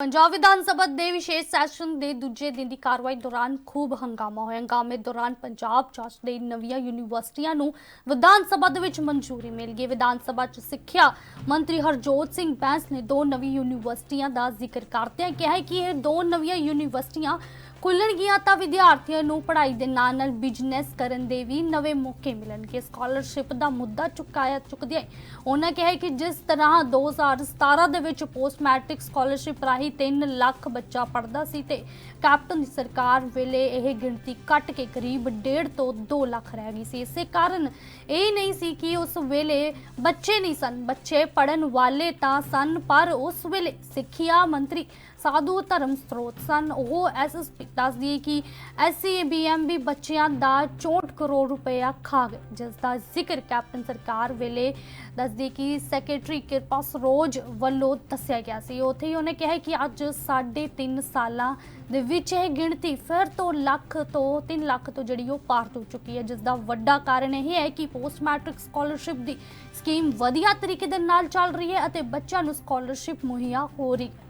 ਪੰਜਾਬ ਵਿਧਾਨ ਸਭਾ ਦੇ ਵਿਸ਼ੇਸ਼ ਸੈਸ਼ਨ ਦੇ ਦੂਜੇ ਦਿਨ ਦੀ ਕਾਰਵਾਈ ਦੌਰਾਨ ਖੂਬ ਹੰਗਾਮਾ ਹੋਇਆ। ਹੰਗਾਮੇ ਦੌਰਾਨ ਪੰਜਾਬ ਚ ਦੇ ਨਵੀਆਂ ਯੂਨੀਵਰਸਿਟੀਆਂ ਨੂੰ ਵਿਧਾਨ ਸਭਾ ਦੇ ਵਿੱਚ ਮਨਜ਼ੂਰੀ ਮਿਲ ਗਈ। ਵਿਧਾਨ ਸਭਾ ਚ ਸਿੱਖਿਆ ਮੰਤਰੀ ਹਰਜੋਤ ਸਿੰਘ ਬੈਂਸ ਨੇ ਦੋ ਨਵੀਂ ਯੂਨੀਵਰਸਿਟੀਆਂ ਦਾ ਜ਼ਿਕਰ ਕਰਦਿਆਂ ਕਿਹਾ ਕਿ ਇਹ ਦੋ ਨਵੀਆਂ ਯੂਨੀਵਰਸਿਟੀਆਂ ਖੁੱਲਣਗੀਆਂ ਤਾਂ ਵਿਦਿਆਰਥੀਆਂ ਨੂੰ ਪੜ੍ਹਾਈ ਦੇ ਨਾਲ ਨਾਲ ਬਿਜ਼ਨਸ ਕਰਨ ਦੇ ਵੀ ਨਵੇਂ ਮੌਕੇ ਮਿਲਣਗੇ। ਸਕਾਲਰਸ਼ਿਪ ਦਾ ਮੁੱਦਾ ਚੁਕਾਇਆ, ਚੁੱਕਦਿਆਂ ਉਹਨਾਂ ਕਿਹਾ ਕਿ ਜਿਸ ਤਰ੍ਹਾਂ 2017 ਦੇ ਵਿੱਚ ਪੋਸਟ ਮੈਟ੍ਰਿਕ ਸਕਾਲਰਸ਼ਿਪ ਰਾਹੀਂ 3 ਲੱਖ ਬੱਚਾ ਪੜਦਾ ਸੀ ਤੇ ਕੈਪਟਨ ਦੀ ਸਰਕਾਰ ਵੇਲੇ ਇਹ ਗਿਣਤੀ ਘਟ ਕੇ ਕਰੀਬ 1.5 ਤੋਂ 2 ਲੱਖ ਰਹਿ ਗਈ ਸੀ। ਇਸੇ ਕਾਰਨ ਇਹ ਨਹੀਂ ਸੀ ਕਿ ਉਸ ਵੇਲੇ ਬੱਚੇ ਨਹੀਂ ਸਨ। ਬੱਚੇ ਪੜਨ ਵਾਲੇ ਤਾਂ ਸਨ, ਪਰ ਉਸ ਵੇਲੇ ਸਿੱਖਿਆ ਮੰਤਰੀ ਸਾਧੂ ਧਰਮ ਸਰੋਤ ਸਨ। ਉਹ ਐਸਐਸਪੀ ਦੱਸਦੀ ਹੈ ਕਿ ਐਸਸੀਬੀਐਮਬੀ ਬੱਚਿਆਂ ਦਾ 64 ਕਰੋੜ ਰੁਪਇਆ ਖਾ ਗਏ ਜਿਸ ਦਾ ਜ਼ਿਕਰ ਕੈਪਟਨ ਸਰਕਾਰ ਵੇਲੇ ਦੱਸਦੀ ਕਿ ਸੈਕਟਰੀ ਕਿਰਪਾ ਸਰੋਜ ਵੱਲੋਂ ਦੱਸਿਆ ਗਿਆ ਸੀ। ਉੱਥੇ ਹੀ ਉਹਨੇ ਕਿਹਾ ਕਿ ਅੱਜ ਸਾਢੇ ਤਿੰਨ ਸਾਲਾਂ ਦੇ ਵਿੱਚ ਇਹ ਗਿਣਤੀ ਫਿਰ ਤੋਂ ਲੱਖ ਤੋਂ 3 ਲੱਖ ਤੋਂ ਜਿਹੜੀ ਉਹ ਪਾਰ ਹੋ ਚੁੱਕੀ ਹੈ। ਜਿਸ ਦਾ ਵੱਡਾ ਕਾਰਨ ਇਹ ਹੈ ਕਿ ਪੋਸਟ ਮੈਟ੍ਰਿਕ ਸਕਾਲਰਸ਼ਿਪ ਦੀ ਸਕੀਮ ਵਧੀਆ ਤਰੀਕੇ ਦੇ ਨਾਲ ਚੱਲ ਰਹੀ ਹੈ ਅਤੇ ਬੱਚਿਆਂ ਨੂੰ ਸਕਾਲਰਸ਼ਿਪ ਮੁਹੱਈਆ ਹੋ ਰਹੀ ਹੈ।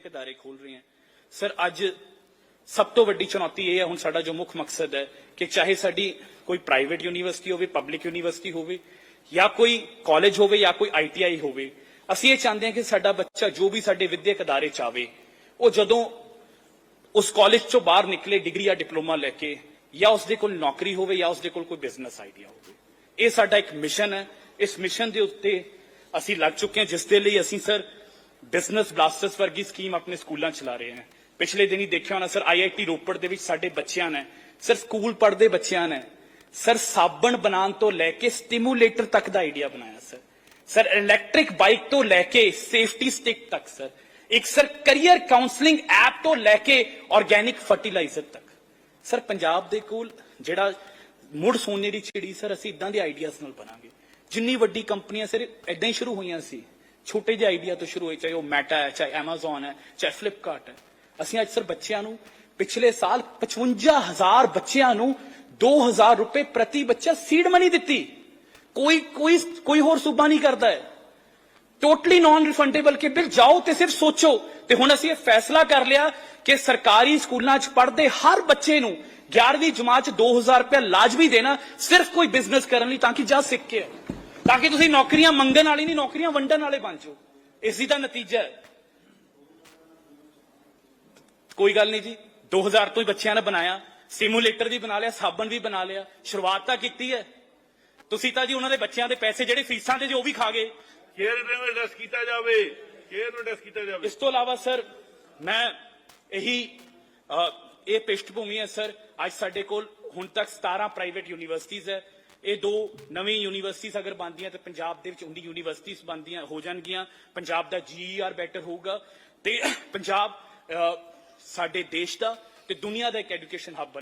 ਦੇ ਅਦਾਰੇ ਖੋਲ ਰਹੇ ਹਨ ਸਰ ਅੱਜ ਸਭ ਤੋਂ ਵੱਡੀ ਚੁਣੌਤੀ ਇਹ ਹੈ, ਹੁਣ ਸਾਡਾ ਜੋ ਮੁੱਖ ਮਕਸਦ ਹੈ ਕਿ ਚਾਹੇ ਸਾਡੀ ਕੋਈ ਪ੍ਰਾਈਵੇਟ ਯੂਨੀਵਰਸਿਟੀ ਹੋਵੇ ਪਬਲਿਕ ਯੂਨੀਵਰਸਿਟੀ ਹੋਵੇ, ਜਾਂ ਕੋਈ ਕਾਲਜ ਹੋਵੇ, ਜਾਂ ਕੋਈ ਆਈਟੀਆਈ ਹੋਵੇ, ਅਸੀਂ ਇਹ ਚਾਹੁੰਦੇ ਹਾਂ ਕਿ ਸਾਡਾ ਬੱਚਾ ਜੋ ਵੀ ਸਾਡੇ ਵਿਦਿਅਕ ਅਦਾਰੇ ਚ ਆਵੇ, ਉਹ ਜਦੋਂ ਉਸ ਕਾਲਜ ਚੋਂ ਬਾਹਰ ਨਿਕਲੇ ਡਿਗਰੀ ਜਾਂ ਡਿਪਲੋਮਾ ਲੈ ਕੇ, ਜਾਂ ਉਸਦੇ ਕੋਲ ਨੌਕਰੀ ਹੋਵੇ, ਜਾਂ ਉਸਦੇ ਕੋਲ ਕੋਈ ਬਿਜ਼ਨਸ ਆਈਡੀਆ ਹੋਵੇ। ਇਹ ਸਾਡਾ ਇੱਕ ਮਿਸ਼ਨ ਹੈ। ਇਸ ਮਿਸ਼ਨ ਦੇ ਉੱਤੇ ਅਸੀਂ ਲੱਗ ਚੁੱਕੇ ਹਾਂ, ਜਿਸ ਦੇ ਲਈ ਅਸੀਂ ਸਰ ਬਿਜ਼ਨਸ ਬਲਾਸਟਰਸ ਵਰਗੀ ਸਕੀਮ ਆਪਣੇ ਸਕੂਲਾਂ ਚਲਾ ਰਹੇ ਹਾਂ ਪਿਛਲੇ ਦਿਨੀ ਦੇਖਿਆ ਹੋਣਾ, ਸਰ ਆਈਆਈਟੀ ਰੋਪੜ ਦੇ ਵਿੱਚ ਸਾਡੇ ਬੱਚਿਆਂ ਨੇ, ਸਰ, ਸਕੂਲ ਪੜ੍ਹਦੇ ਬੱਚਿਆਂ ਨੇ, ਸਰ, ਸਾਬਣ ਬਣਾਉਣ ਤੋਂ ਲੈ ਕੇ ਸਟਿਮੂਲੇਟਰ ਤੱਕ ਦਾ ਆਈਡੀਆ ਬਣਾਇਆ, ਸਰ। ਸਰ ਇਲੈਕਟ੍ਰਿਕ ਬਾਈਕ ਤੋਂ ਲੈ ਕੇ ਸੇਫਟੀ ਸਟਿਕ ਤੱਕ, ਸਰ। ਇੱਕ, ਸਰ ਕੈਰੀਅਰ ਕਾਉਂਸਲਿੰਗ ਐਪ ਤੋਂ ਲੈ ਕੇ ਆਰਗੈਨਿਕ ਫਰਟੀਲਾਈਜ਼ਰ ਤੱਕ। ਸਰ, ਪੰਜਾਬ ਦੇ ਕੋਲ ਜਿਹੜਾ ਮੁੜ ਸੋਨੇ ਦੀ ਚਿੜੀ, ਸਰ, ਅਸੀਂ ਇਦਾਂ ਦੇ ਆਈਡੀਆਜ਼ ਨਾਲ ਬਣਾਂਗੇ। ਜਿੰਨੀ ਵੱਡੀ ਕੰਪਨੀਆਂ, ਸਰ, ਇਦਾਂ ਹੀ ਸ਼ੁਰੂ ਹੋਈਆਂ ਸੀ। ਛੋਟੇ ਜਿਹੇ ਆਈਡੀਆ ਤੋਂ ਸ਼ੁਰੂ ਹੋਏ ਚਾਹੇ ਉਹ ਮੈਟਾ ਹੈ, ਚਾਹੇ Amazon ਹੈ, ਚਾਹੇ ਫਲਿੱਪਕਾਰਟ ਹੈ। ਅਸੀਂ ਅੱਜ ਸਰ ਬੱਚਿਆਂ ਨੂੰ ਪਿਛਲੇ ਸਾਲ 55000 ਬੱਚਿਆਂ ਨੂੰ 2000 ਰੁਪਏ ਪ੍ਰਤੀ ਬੱਚਾ ਸੀਡ ਮਨੀ ਦਿੱਤੀ। ਕੋਈ ਕੋਈ ਕੋਈ ਹੋਰ ਸੂਬਾ ਨਹੀਂ ਕਰਦਾ ਹੈ। ਟੋਟਲੀ ਨਾਨ ਰਿਫੰਡੇਬਲ ਕਿ ਬਿਲ ਜਾਓ ਤੇ ਸਿਰਫ ਸੋਚੋ। ਤੇ ਹੁਣ ਅਸੀਂ ਇਹ ਫੈਸਲਾ ਕਰ ਲਿਆ ਕਿ ਸਰਕਾਰੀ ਸਕੂਲਾਂ 'ਚ ਪੜ੍ਹਦੇ ਹਰ ਬੱਚੇ ਨੂੰ 11ਵੀਂ ਜਮਾਤ 'ਚ 2000 ਰੁਪਏ ਲਾਜ਼ਮੀ ਦੇਣਾ ਸਿਰਫ ਕੋਈ ਬਿਜ਼ਨਸ ਕਰਨ ਲਈ ਤਾਂ ਕਿ ਜਾ ਸਿੱਖ ਤਾਂ ਕਿ ਤੁਸੀਂ ਨੌਕਰੀਆਂ ਮੰਗਣ ਵਾਲੀ ਨਹੀਂ ਨੌਕਰੀਆਂ ਵੰਡਣ ਵਾਲੇ ਬਣ ਜਾਓ। ਇਸ ਦੀ ਤਾਂ ਨਤੀਜਾ ਹੈ। ਕੋਈ ਗੱਲ ਨਹੀਂ ਜੀ 2000 ਤੋਂ ਹੀ ਬੱਚਿਆਂ ਨੇ ਬਣਾਇਆ ਸਿਮੂਲੇਟਰ ਵੀ ਬਣਾ ਲਿਆ ਸਾਬਣ ਵੀ ਬਣਾ ਲਿਆ ਸ਼ੁਰੂਆਤ ਤਾਂ ਕੀਤੀ ਹੈ। ਤੁਸੀਂ ਤਾਂ ਜੀ ਉਹਨਾਂ ਦੇ ਬੱਚਿਆਂ ਦੇ ਪੈਸੇ ਜਿਹੜੇ ਫੀਸਾਂ ਦੇ ਜੋ ਉਹ ਵੀ ਖਾ ਗਏ। ਕੇਅਰ ਨੂੰ ਐਡਰੈਸ ਕੀਤਾ ਜਾਵੇ ਕੇਅਰ ਨੂੰ ਐਡਰੈਸ ਕੀਤਾ ਜਾਵੇ। ਇਸ ਤੋਂ ਇਲਾਵਾ ਸਰ ਮੈਂ ਇਹੀ ਇਹ ਪਿਸ਼ਟਭੂਮੀ ਹੈ ਸਰ ਅੱਜ ਸਾਡੇ ਕੋਲ ਹੁਣ ਤੱਕ 17 ਪ੍ਰਾਈਵੇਟ ਯੂਨੀਵਰਸਿਟੀਆਂ ਹੈ। ਇਹ ਦੋ ਨਵੀਂ ਯੂਨੀਵਰਸਿਟੀਆਂ ਅਗਰ ਬਣਦੀਆਂ ਤੇ ਪੰਜਾਬ ਦੇ ਵਿੱਚ 19 ਯੂਨੀਵਰਸਿਟੀਆਂ ਬਣਦੀਆਂ, ਹੋ ਜਾਣਗੀਆਂ। ਪੰਜਾਬ ਦਾ ਜੀਈਆਰ ਬੈਟਰ ਹੋਊਗਾ ਤੇ ਪੰਜਾਬ ਸਾਡੇ ਦੇਸ਼ ਦਾ ਤੇ ਦੁਨੀਆ ਦਾ ਇੱਕ ਐਜੂਕੇਸ਼ਨ ਹੱਬ